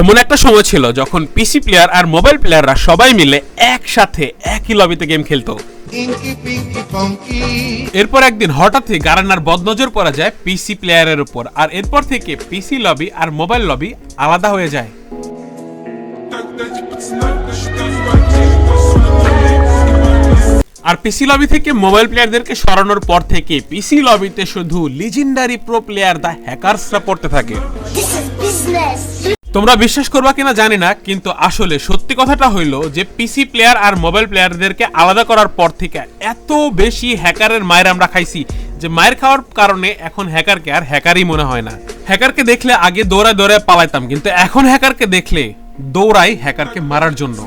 এমন একটা সময় ছিল যখন পিসি প্লেয়ার আর মোবাইল প্লেয়াররা সবাই মিলে একসাথে একই লবিতে গেম খেলতো. এরপর একদিন হঠাৎই গারানার বদনজর পড়া যায় পিসি প্লেয়ারের উপর আর এরপর থেকে পিসি লবি আর মোবাইল লবি আলাদা হয়ে যায় আর পিসি লবি থেকে মোবাইল প্লেয়ারদেরকে সরানোর পর থেকে পিসি লবিতে শুধু লিজেন্ডারি প্রো প্লেয়ার দা হ্যাকারসরা পড়তে থাকে. তোমরা বিশ্বাস করবা কিনা জানি না, কিন্তু আসলে সত্যি কথাটা হইল যে পিসি প্লেয়ার আর মোবাইল প্লেয়ারদেরকে আলাদা করার পর থেকে এত বেশি হ্যাকারের মায়ের আমরা খাইছি, যে মায়ের খাওয়ার কারণে এখন হ্যাকারকে আর হ্যাকারই মনে হয় না। হ্যাকারকে দেখলে আগে দৌড়ায় দৌড়ায় পালাইতাম, কিন্তু এখন হ্যাকারকে দেখলে দৌড়াই হ্যাকারকে মারার জন্য।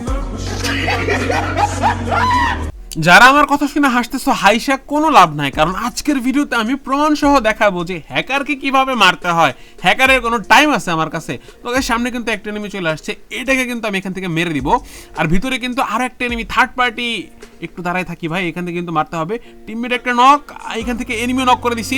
যারা আমার কথা শুনে হাসতেছো, হাইসা কোনো লাভ নাই, কারণ আজকের ভিডিওতে আমি প্রমাণ সহ দেখাবো যে হ্যাকারকে কীভাবে মারতে হয়। হ্যাকারের কোনো টাইম আছে আমার কাছে। তো সামনে কিন্তু একটা এনিমি চলে আসছে, এটাকে কিন্তু আমি এখান থেকে মেরে দিব। আর ভিতরে কিন্তু আরও একটা এনিমি থার্ড পার্টি একটু দাঁড়ায় থাকি ভাই, এখান থেকে কিন্তু মারতে হবে। টিমমেট একটা নক এখান থেকে এনিমিও নক করে দিছি।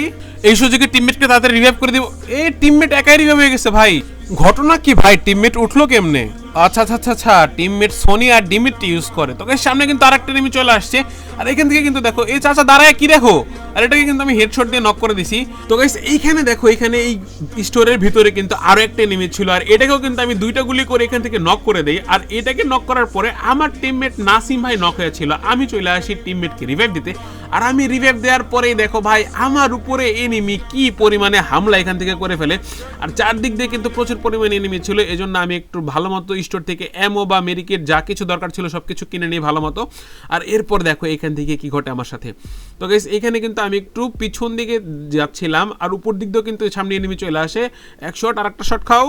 এই সুযোগে টিমমেটকে তাড়াতাড়ি রিভাইভ করে দিব। এই টিমমেট একাই রিভাইভ হয়ে গেছে ভাই। ঘটনা কি ভাই? টিমমেট উঠল কেমনে? আচ্ছা আচ্ছা আচ্ছা আচ্ছা টিমমেট সোনি আর ডিমিট ইউজ করে তোকে সামনে কিন্তু আরেকটা এনিমি চলে আসছে আর এখান থেকে কিন্তু দেখো, এই চাচা দাঁড়ায় কি দেখো? আর এটাকে কিন্তু আমি হেডশট দিয়ে নক করে দিছি। তো গাইস এইখানে দেখো এখানে এই স্টোরের ভিতরে কিন্তু আরও একটা এনিমি ছিল। আর এটাকেও কিন্তু আমি দুইটা গুলি করে এখান থেকে নক করে দেই। আর এটাকে নক করার পরে আমার টিমমেট নাসিম ভাই নক হয়েছিল আমি চলে আসি টিমমেটকে রিভাইভ দিতে। আর আমি রিভাইভ দেওয়ার পরেই দেখো ভাই, আমার উপরে এনিমি কি পরিমাণে হামলা এখান থেকে করে ফেলে। আর চারদিক দিয়ে কিন্তু প্রচুর পরিমাণে এনিমি ছিল। এজন্য আমি একটু ভালো মতো স্টোর থেকে অ্যামো বা মেরিকেট যা কিছু দরকার ছিল সব কিছু কিনে নিই ভালো মতো আর এরপর দেখো, এখান থেকে কি ঘটে আমার সাথে। তো গাইস এখানে কিন্তু আমি একটু পিছন দিকে যাচ্ছিলাম, আর উপর দিক দিয়েও কিন্তু সামনে এনিমি চলে আসে। এক শট আর একটা শট খাও।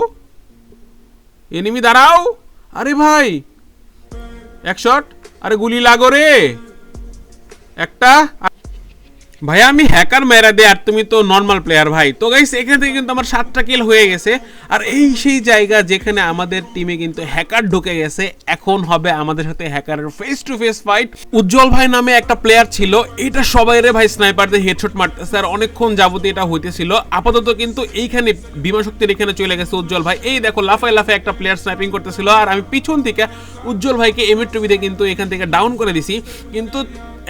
এনিমি দাঁড়াও। আরে ভাই, এক শট আরে গুলি লাগো রে। একটা ভাই, আমি হ্যাকার মেরা দে আর তুমি তো নর্মাল প্লেয়ার ভাই। তো গাইস এখান থেকে কিন্তু আমার সাতটা কিল হয়ে গেছে। আর এই সেই জায়গা যেখানে আমাদের টিমে কিন্তু হ্যাকার ঢুকে গেছে, এখন হবে আমাদের সাথে হ্যাকারের face to face fight Ujjwal ভাই নামে একটা প্লেয়ার ছিল, এটা সবাই রে ভাই স্নাইপার দিয়ে হেডশট মারতেছে, আর অনেকক্ষণ যাবতীয় এটা হইতেছিল। আপাতত কিন্তু এইখানে বিমান শক্তির এখানে চলে গেছে উজ্জ্বল ভাই। এই দেখো, লাফায় লাফায় একটা প্লেয়ার স্নাইপিং করতেছিল, আর আমি পিছন থেকে উজ্জ্বল ভাইকে এমিট টুবিতে কিন্তু এখান থেকে ডাউন করে দিছি। কিন্তু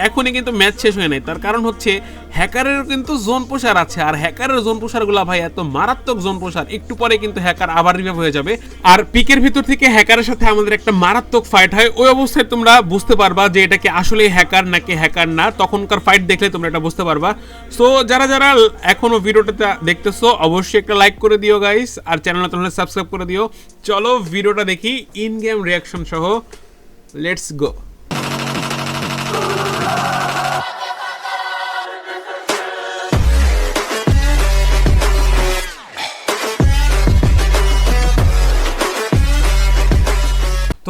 এখনই কিন্তু ম্যাচ শেষ হয়ে নাই। তার কারণ হচ্ছে হ্যাকারের কিন্তু জোন প্রসার আছে, আর হ্যাকারের জোন প্রসারগুলো ভাই এত মারাত্মক জোন প্রসার। একটু পরে কিন্তু হ্যাকার আবার রিভাইভ হয়ে যাবে। আর পিকের ভিতর থেকে হ্যাকারের সাথে আমাদের একটা মারাত্মক ফাইট হয়। ওই অবস্থায় তোমরা বুঝতে পারবা যে এটা কি আসলে হ্যাকার নাকি হ্যাকার না। তখনকার ফাইট দেখলে তোমরা এটা বুঝতে পারবা। সো যারা যারা এখনও ভিডিওটা দেখতেছো, অবশ্যই একটা লাইক করে দিও গাইস আর চ্যানেলটা তোমরা সাবস্ক্রাইব করে দিও। চলো ভিডিওটা দেখি ইন গেম রিয়াকশন সহ লেটস গো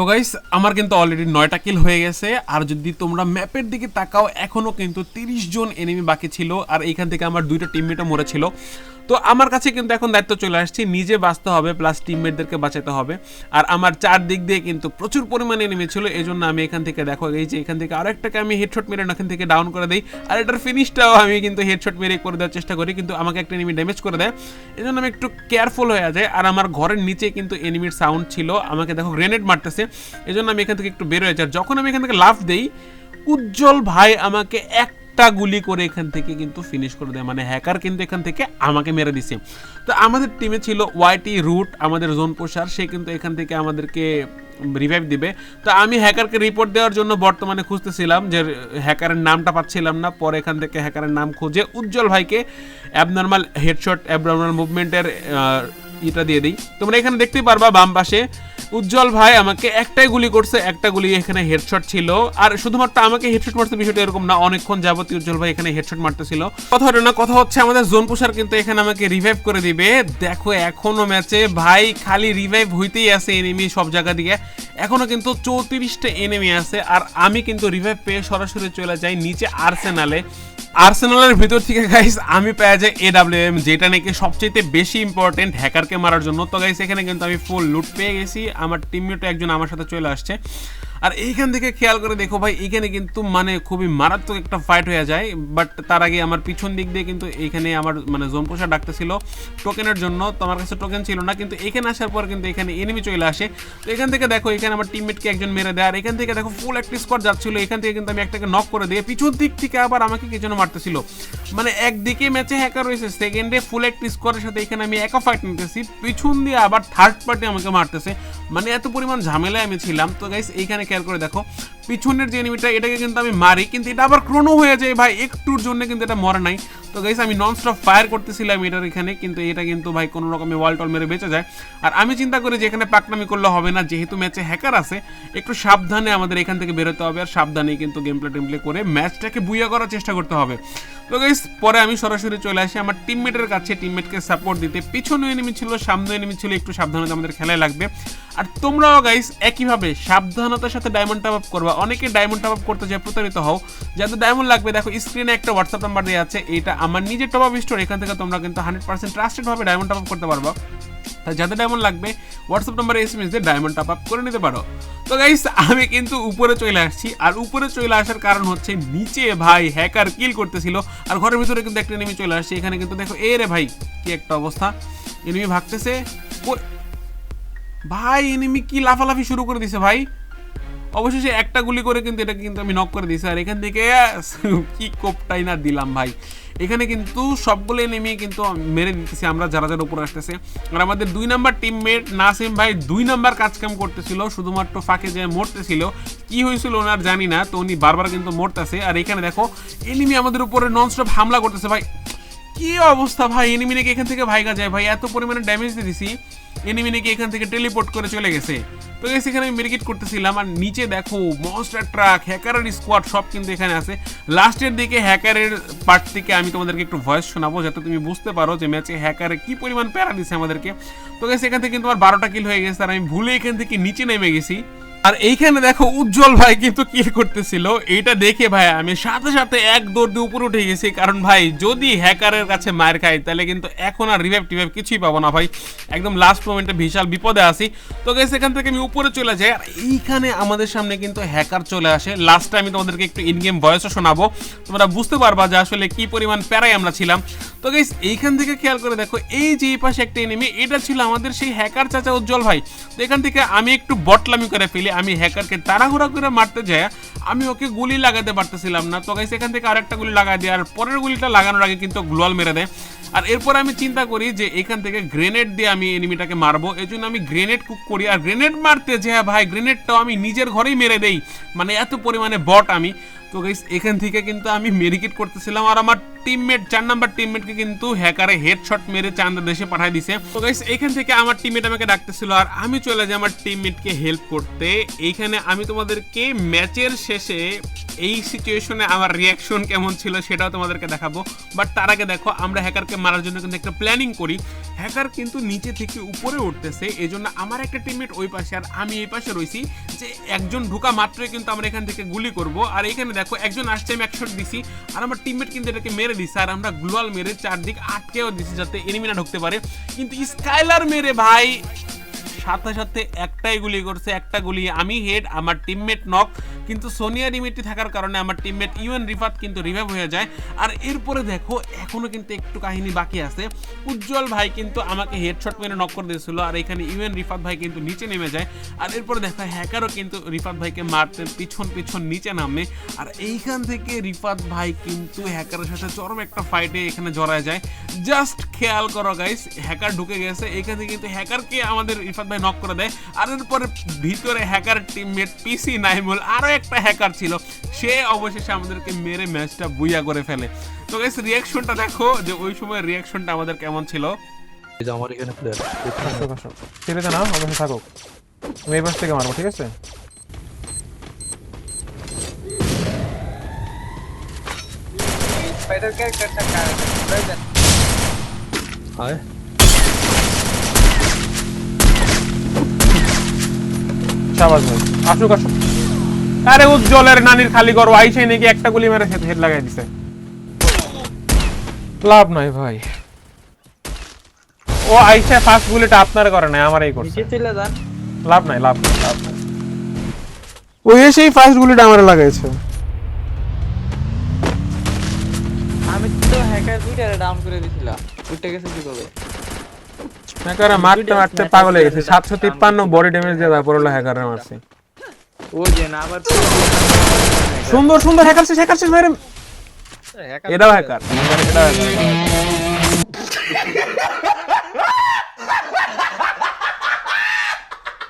তো গাইস আমার কিন্তু অলরেডি নয়টা কিল হয়ে গেছে, আর যদি তোমরা ম্যাপের দিকে তাকাও এখনও কিন্তু তিরিশ জন এনিমি বাকি ছিল, আর এইখান থেকে আমার দুইটা টিমমেটও মরেছিল। তো আমার কাছে কিন্তু এখন দায়িত্ব চলে আসছে, নিজে বাঁচতে হবে প্লাস টিমমেটদেরকে বাঁচাতে হবে। আর আমার চারদিক দিয়ে কিন্তু প্রচুর পরিমাণে এনিমি ছিল এই জন্য আমি এখান থেকে দেখো, এই যে এখান থেকে আরেকটাকে আমি হেডশট মেরে এখান থেকে ডাউন করে দিই। আর এটার ফিনিশটাও আমি কিন্তু হেডশট মেরে করে দেওয়ার চেষ্টা করি, কিন্তু আমাকে একটা এনিমি ড্যামেজ করে দেয়। এই জন্য আমি একটু কেয়ারফুল হয়ে যায় আর আমার ঘরের নিচে কিন্তু এনিমির সাউন্ড ছিল, আমাকে দেখো গ্রেনেড মারতেছে। এই জন্য আমি এখান থেকে একটু বের হয়ে যাই যখন আমি এখান থেকে লাফ দিই, উজ্জ্বল ভাই আমাকে একটা গুলি করে এখান থেকে কিন্তু ফিনিশ করে দেয়। মানে হ্যাকার কিন্তু এখান থেকে আমাকে মেরে দিছে। তো আমাদের টিমে ছিল ওয়াইটি রুট আমাদের জোন প্রসার সে কিন্তু এখান থেকে আমাদেরকে রিভাইভ দিবে। তো আমি হ্যাকারকে রিপোর্ট দেওয়ার জন্য বর্তমানে খুঁজতেছিলাম যে হ্যাকারের নামটা পাচ্ছিলাম না। পরে এখান থেকে হ্যাকারের নাম খুঁজে উজ্জ্বল ভাইকে অ্যাবনর্মাল হেডশট অ্যাবনর্মাল মুভমেন্টের এটা দিয়ে দিই। তোমরা এখানে দেখতেই পারবা বাম পাশে, উজ্জ্বল ভাই আমাকে একটাই গুলি করছে, একটা গুলি এখানে হেডশট ছিল। আর শুধুমাত্র আমাকে হেডশট মারতে বিষয়টা এরকম না, অনেকক্ষণ যাবতীয় উজ্জ্বল ভাই এখানে হেডশট মারতেছিল। কথা হলো না, কথা হচ্ছে আমাদের জোন পুষার কিন্তু এখানে আমাকে রিভাইভ করে দিবে। দেখো, এখনও ম্যাচে ভাই খালি রিভাইভ হইতেই আছে এনিমি সব জায়গা দিয়ে। এখনও কিন্তু চৌত্রিশটা এনিমি আছে, আর আমি কিন্তু রিভাইভ পেয়ে সরাসরি চলে যাই নিচে আর্সেনালে আর্সেনালের ভিতর থেকে গাইস আমি পেয়ে যাই এডাব্লিউএম যেটা নাকি সবচেয়ে বেশি ইম্পর্টেন্ট হ্যাকারকে মারার জন্য। তো গাইস এখানে কিন্তু আমি ফুল লুট পেয়ে গেছি। আমার টিমমেটও একজন আমার সাথে চলে আসছে। আর এইখান থেকে খেয়াল করে দেখো ভাই এখানে কিন্তু মানে খুবই মারাত্মক একটা ফাইট হয়ে যায় বাট তার আগে আমার পিছন দিক দিয়ে কিন্তু এইখানে আমার মানে জোন পোষা ডাকতেছিল টোকেনের জন্য, তো আমার কাছে টোকেন ছিল না, কিন্তু এখানে আসার পর কিন্তু এখানে এনিমি চলে আসে। তো এখান থেকে দেখো, এখানে আমার টিমমেটকে একজন মেরে দেয়, আর এখান থেকে দেখো ফুল একটি স্কোয়াড যাচ্ছিল, এখান থেকে কিন্তু আমি একটাকে নক করে দিয়ে পিছন দিক থেকে আবার আমাকে কি যেন মারতেছিল। মানে একদিকে ম্যাচে হ্যাকার রয়েছে সেকেন্ডে ফুল একটি স্কোয়ারের সাথে এখানে আমি একা ফাইট নিতেছি, পিছন দিয়ে আবার থার্ড পার্টি আমাকে মারতেছে। মানে এত পরিমাণ ঝামেলায় আমি ছিলাম। তো গাইস এইখানে খেয়াল করে দেখো। পিছনের যে এনিমিটা এটাকে কিন্তু আমি মারি, কিন্তু এটা আবার ক্রোনো হয়ে যায় ভাই, একটুর জন্য কিন্তু এটা মরে নাই। তো গাইস আমি নন স্টপ ফায়ার করতেছিলাম এটার এখানে, কিন্তু এটা কিন্তু ভাই কোনো রকমে ওয়াল টল মেরে বেঁচে যায়। আর আমি চিন্তা করি যে এখানে পাকনামি করলে হবে না, যেহেতু ম্যাচে হ্যাকার আছে, একটু সাবধানে আমাদের এখান থেকে বেরোতে হবে, আর সাবধানে কিন্তু গেম প্লে টেমপ্লে করে ম্যাচটাকে বুইয়া করার চেষ্টা করতে হবে। তো গাইস পরে আমি সরাসরি চলে আসি আমার টিমমেটের কাছে টিমমেটকে সাপোর্ট দিতে। পিছনে এনিমি ছিল, সামনে এনিমি ছিল, একটু সাবধানতা আমাদের খেলায় লাগবে। আর তোমরাও গাইস একইভাবে সাবধানতার সাথে ডায়মন্ড টপ আপ করবা। অনেকে ডায়মন্ড টপ আপ করতে যায়, প্রতারিত হও। যাদের ডায়মন্ড লাগবে, দেখো স্ক্রিনে একটা হোয়াটসঅ্যাপ নাম্বার দেওয়া আছে, এটা আমার নিজের টপ আপ স্টোর এখান থেকে তোমরা কিন্তু হান্ড্রেড পার্সেন্ট ট্রাস্টেড ভাবে ডায়মন্ড টপ আপ করতে পারবা। যাদের ডায়মন্ড লাগবে হোয়াটসঅ্যাপ নাম্বারে এস এম এস দিয়ে ডায়মন্ড টপ আপ করে নিতে পারো। তো গাইস আমি কিন্তু উপরে চলে আসছি, আর উপরে চলে আসার কারণ হচ্ছে নিচে ভাই হ্যাকার কিল করতেছিল, আর ঘরের ভিতরে কিন্তু একটা এনিমি চলে আসছে। এখানে কিন্তু দেখো, এ রে ভাই, কি একটা অবস্থা। এনিমি ভাগতেছে। ভাই এনিমি কি লাফালাফি শুরু করে দিছে ভাই? অবশেষে একটা গুলি করে কিন্তু এটা কিন্তু আমি নক করে দিয়েছি। আর এখান থেকে কি কোপটাই না দিলাম ভাই। এখানে কিন্তু সবগুলো নেমে কিন্তু মেরে দিতেছি আমরা, যারা যারা উপরে আসতেছে। আর আমাদের দুই নাম্বার টিমমেট নাসিম ভাই দুই নাম্বার কাজ কাম করতেছিল, শুধুমাত্র ফাঁকে যে মরতেছিল। কি হয়েছিল ওনার জানি না, তো উনি বারবার কিন্তু মরতেছে। আর এখানে দেখো এনিমি আমাদের উপরে ননস্টপ হামলা করতেছে ভাই। কি অবস্থা ভাই এনিমি নাকি এখান থেকে ভাইগা যায় ভাই? এত পরিমাণে ড্যামেজ দিয়ে দিছি। এনিমি নাকি এখান থেকে টেলিপোর্ট করে চলে গেছে? তো গেছে এখানে আমি মেডিকেট করতেছিলাম আর নিচে দেখো মনস্টার ট্রাক হ্যাকারের স্কোয়াড সব কিন্তু এখানে আছে। লাস্টের দিকে হ্যাকারের পার্ট থেকে আমি তোমাদেরকে একটু ভয়েস শোনাবো, যাতে তুমি বুঝতে পারো যে ম্যাচে হ্যাকারে কি পরিমাণ প্যারা দিছে আমাদেরকে। তো এখান থেকে কিন্তু আমার বারোটা কিল হয়ে গেছে, আর আমি ভুলে এখান থেকে নিচে নেমে গেছি। আর এইখানে দেখো উজ্জ্বল ভাই কিন্তু কিল করতেছিল। এইটা দেখে ভাই আমি সাথে সাথে এক দৌড় উপরে উঠে গেছি। কারণ ভাই, যদি হ্যাকারের কাছে মার খাই, তাহলে কিন্তু এখন আর রিভাইভ টিভাইভ কিছুই পাবো না ভাই। একদম লাস্ট মোমেন্টে বিশাল বিপদে আসি তো গেছে এখান থেকে আমি উপরে চলে যাই। আর এইখানে আমাদের সামনে কিন্তু হ্যাকার চলে আসে। লাস্টে আমি তোমাদেরকে একটু ইন গেম ভয়েসও শোনাবো। তোমরা বুঝতে পারবা যে আসলে কি পরিমাণ প্যারাই আমরা ছিলাম। তো গাইস এইখান থেকে খেয়াল করে দেখো, এই যে পাশে একটা এনিমি এটা ছিল আমাদের সেই হ্যাকার চাচা উজ্জ্বল ভাই। তো এখান থেকে আমি একটু বটলামি করে ফেলি, আমি হ্যাকারকে তাড়াহুড়া করে মারতে যাই, আমি ওকে গুলি লাগাতে পারতেছিলাম না। তো গাইস এখান থেকে আরেকটা গুলি লাগাই দিই আর পরের গুলিটা লাগানোর আগে কিন্তু গ্লোয়াল মেরে দেয়। আর এরপর আমি চিন্তা করি যে এখান থেকে গ্রেনেড দিয়ে আমি এনিমিটাকে মারবো এই জন্য আমি গ্রেনেড কুক করি। আর গ্রেনেড মারতে যে ভাই গ্রেনেডটাও আমি নিজের ঘরেই মেরে দেই। মানে এত পরিমাণে বট আমি। তো গাইস এখান থেকে কিন্তু আমি মেডিকেট করতেছিলাম আর আমার টিমমেট চার নাম্বার টিমমেটকে কিন্তু হ্যাকারে হেডশট মেরে চান্দা দেশে পাঠিয়ে দিছে। তো গাইস এখান থেকে আমার টিমমেট আমাকে ডাকতেছিল আর আমি চলে যাই আমার টিমমেটকে হেল্প করতে। এইখানে আমি তোমাদেরকে ম্যাচের শেষে এই সিচুয়েশনে আমার রিয়াকশন কেমন ছিল সেটাও তোমাদেরকে দেখাবো। বাট তার আগে দেখো, আমরা হ্যাকারকে মারার জন্য কিন্তু একটা প্ল্যানিং করি। হ্যাকার কিন্তু নিচে থেকে উপরে উঠতেছে এই জন্য আমার একটা টিমমেট ওই পাশে আর আমি এই পাশে রয়েছি যে একজন ঢুকা মাত্রই কিন্তু আমরা এখান থেকে গুলি করব। আর এখানে দেখো, একজন আসছে, আমি একশট দিছি, আর আমার টিমমেট কিন্তু এটাকে মেরে দিছে, আর আমরা গ্লোয়াল মেরে চারদিক আটকেও দিছি যাতে এনিমিনা ঢুকতে পারে। কিন্তু স্কাইলার মেরে ভাই, সাথে সাথে একটাই গুলি করছে, একটা গুলি আমি হেড আমার টিমমেট নক কিন্তু সোনিয়া রিমিটি থাকার কারণে আমার টিমমেট ইউএন রিফাত কিন্তু রিভাইভ হয়ে যায়। আর এরপরে দেখো, এখনও কিন্তু একটু কাহিনী বাকি আছে। উজ্জ্বল ভাই কিন্তু আমাকে হেডশট মেরে নক করে দিয়েছিল, আর এখানে ইউএন রিফাত ভাই কিন্তু নিচে নেমে যায়। আর এরপরে দেখো হ্যাকারও কিন্তু রিফাত ভাইকে মারতে পিছন পিছন নিচে নামে। আর এইখান থেকে রিফাত ভাই কিন্তু হ্যাকারের সাথে চরম একটা ফাইটে এখানে জড়ায় যায়। জাস্ট খেয়াল করো গাইস হ্যাকার ঢুকে গেছে। এখান থেকে কিন্তু হ্যাকারকে আমাদের রিফাত ভাই নক করে দেয়। আর এরপরে ভিতরে হ্যাকার টিমমেট পিসি নাইমুল আরও একটা হ্যাকার ছিল সে অবশেষে আমাদেরকে মেরে ম্যাচটা বুইয়া করে ফেলে। তো গাইস রিয়াকশনটা দেখো যে ওই সময় রিয়াকশনটা আমাদের কেমন ছিল। এই যে আমার এখানে প্লেয়ার আসুক আসুক না অবশ্যই থাকুক। আমি এই পাশ থেকে মারবো ঠিক আছে? আসুক আসুক। আরে উজ্জ্বলের নানির খালি ঘর আইসে নাকি একটা গুলি মেরে হেড লাগাই দিছে। লাভ নাই ভাই। ও আইসে ফার্স্ট গুলিটা আপনার করে নাই আমারই করছে। লাভ নাই লাভ নাই লাভ নাই। ও এসেই ফার্স্ট গুলিটা আমারে লাগাইছে। আমি তো হ্যাকার দুইটারে ডাউন করে দিছিলাম। উঠে গেছে কি করে হ্যাকার মারতে মারতে পাগল হয়ে গেছে। 753 বডি ড্যামেজ দেয়া পড়ল হলো হ্যাকারে মারছে। সুন্দর সুন্দর হ্যাকার শেষ হ্যাকার শেষ ভাইরে। এটাও হ্যাকার এটাও হ্যাকার